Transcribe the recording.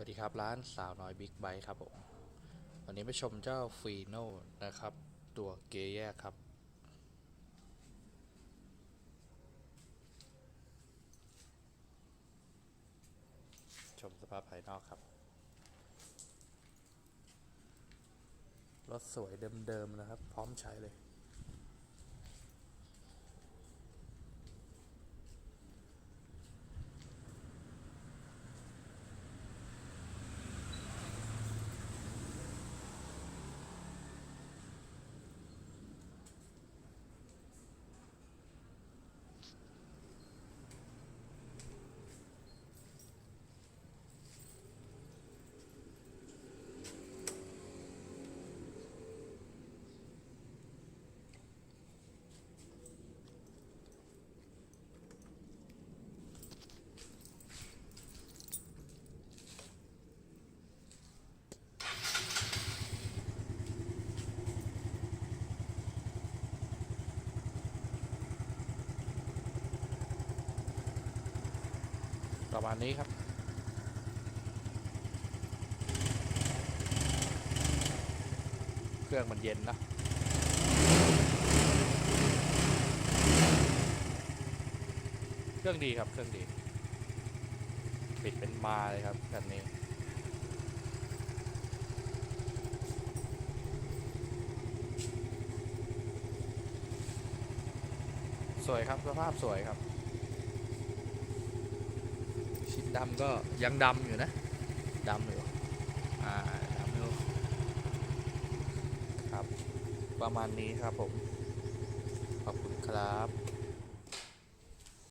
วัสดีครับ ร้านสาวน้อยบิ๊กไบค์ครับผมวันนี้ไปชมเจ้าฟีโน่นะครับ ตัวเกยร์แยกครับ ชมสภาพภายนอกครับ รถสวยเดิมๆนะครับ พร้อมใช้เลย ประมาณนี้ครับเครื่องมันเย็นนะเครื่องดีครับเครื่องดี ปิดเป็นมาเลยครับคันนี้สวยครับสภาพสวยครับ ชิ้นดำก็ยังดำอยู่นะดำอยู่อ่าดำอยู่ครับ ประมาณนี้ครับผม ขอบคุณครับ